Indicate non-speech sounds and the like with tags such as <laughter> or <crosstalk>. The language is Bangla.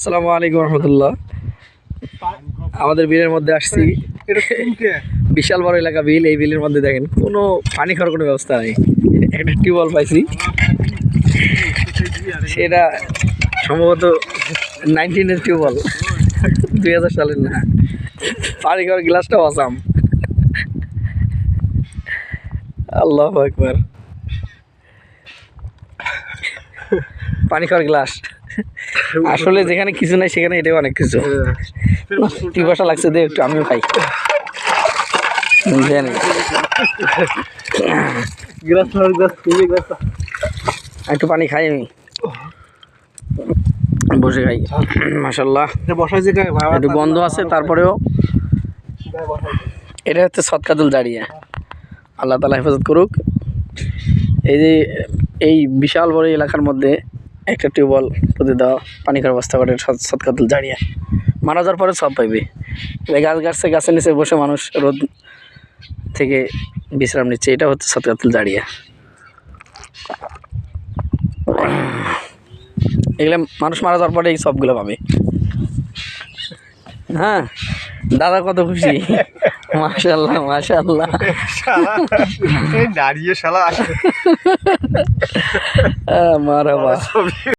আসসালামু আলাইকুম রহমতুল্লাহ। আমাদের বিলের মধ্যে আসছি। এটা বিশাল বড় এলাকা বিল এই বিলের মধ্যে দেখেন কোনো পানি খাওয়ার কোনো ব্যবস্থা নেই। একটা টিউবওয়েল পাইছি। সেটা সম্ভবত নাইনটিনের টিউবওয়েল দুই হাজার সালের না। পানি খাওয়ার গ্লাসটাও আসাম। আল্লাহ একবার পানি খাওয়ার গ্লাস। <laughs> আসলে যেখানে কিছু নাই সেখানে এটাও অনেক কিছু। পিপাসা লাগছে দে একটু আমিও খাই। একটু পানি খাই আমি। বসে খাই। মাসাল্লাহ একটু গন্ধ আছে তারপরেও। এটা হচ্ছে সৎকাতুল দাঁড়িয়ে আল্লাহ তালা হেফাজত করুক। এই যে এই বিশাল বড় এলাকার মধ্যে একটা টিউবওয়েল প্রতি দেওয়া, পানি খাওয়ার ব্যবস্থা করে, সৎ- সৎকাতুল দাঁড়িয়ে মারা যাওয়ার পরে সব পাইবে। গাছ গাছে, গাছের নিচে বসে মানুষ রোদ থেকে বিশ্রাম নিচ্ছে, এটা হচ্ছে সৎকাতুল দাঁড়িয়ে এগুলো মানুষ মারা যাওয়ার পরে এই সবগুলো পাবে। হ্যাঁ দাদা কত খুশি। মাশাল্লাহ মাশাল্লাহ দাঁড়িয়ে শালা আসে। Ah, મારા